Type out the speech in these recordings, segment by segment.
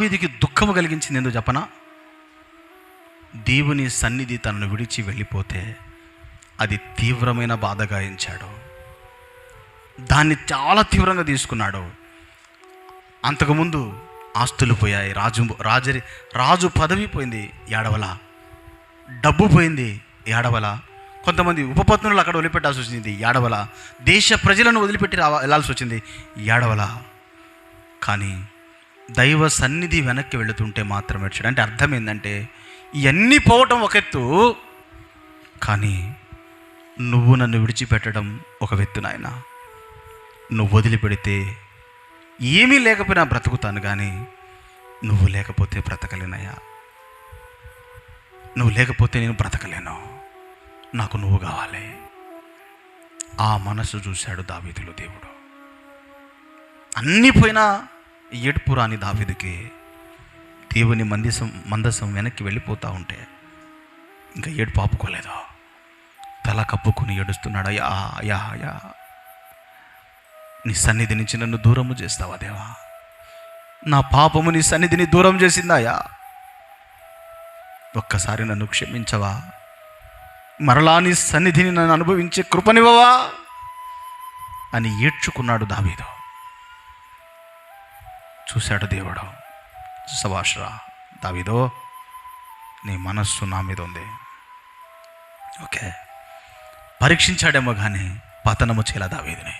దావీదికి దుఃఖము కలిగించింది ఎందుకు చెప్పనా? దేవుని సన్నిధి తనను విడిచి వెళ్ళిపోతే అది తీవ్రమైన బాధ గాయించాడు. దాన్ని చాలా తీవ్రంగా తీసుకున్నాడు. అంతకుముందు ఆస్తులు పోయాయి. రాజు రాజరి రాజు పదవి పోయింది ఏడవల డబ్బు పోయింది ఏడవల కొంతమంది ఉపపత్నులు అక్కడ వదిలిపెట్టాల్సి వచ్చింది ఏడవల దేశ ప్రజలను వదిలిపెట్టి రావ వెళ్ళాల్సి వచ్చింది ఏడవల కానీ దైవ సన్నిధి వెనక్కి వెళుతుంటే మాత్రమే వచ్చాడు. అంటే అర్థం ఏంటంటే ఇవన్నీ పోవటం ఒక ఎత్తు కానీ నువ్వు నన్ను విడిచిపెట్టడం ఒక ఎత్తు నాయన. నువ్వు వదిలిపెడితే ఏమీ లేకపోయినా బ్రతుకుతాను కానీ నువ్వు లేకపోతే బ్రతకలేనయ్యా. నువ్వు లేకపోతే నేను బ్రతకలేను. నాకు నువ్వు కావాలి. ఆ మనసు చూశాడు దావీదులు దేవుడు. అన్నీ పోయినా ఏడుపు రాని దావిదికి దేవుని మందిసం మందసం వెనక్కి వెళ్ళిపోతూ ఉంటే ఇంకా ఏడుపు ఆపుకోలేదు? తల కప్పుకొని ఏడుస్తున్నాడు యా అయ్యా యా నీ సన్నిధి నుంచి నన్ను దూరము చేస్తావా దేవా? నా పాపము నీ సన్నిధిని దూరం చేసిందాయా ఒక్కసారి నన్ను క్షమించవా? మరలా నీ సన్నిధిని నన్ను అనుభవించే కృపనివ్వవా? అని ఏడ్చుకున్నాడు దావీదో. చూశాడు దేవుడు. సభాషరా దావిదో నీ మనస్సు నా మీద ఉంది. ఓకే. పరీక్షించాడేమో కానీ పతనము చేయలా దావీదిని.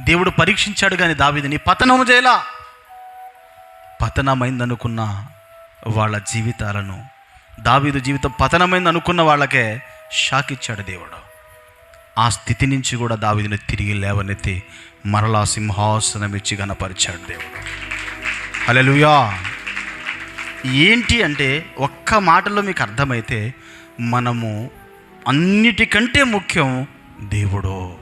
దేవుడు పరీక్షించాడు కానీ దావీదిని పతనము చేయలా. పతనమైందనుకున్న వాళ్ళ జీవితాలను దావీదు జీవితం పతనమైంది అనుకున్న వాళ్ళకే షాక్ ఇచ్చాడు దేవుడు. ఆ స్థితి నుంచి కూడా దావిదిని తిరిగి లేవనెత్తి మరలా సింహాసనం ఇచ్చి గనపరిచాడు దేవుడు. అలెలుయా ఏంటి అంటే ఒక్క మాటలో మీకు అర్థమైతే మనము అన్నిటికంటే ముఖ్యం దేవుడు.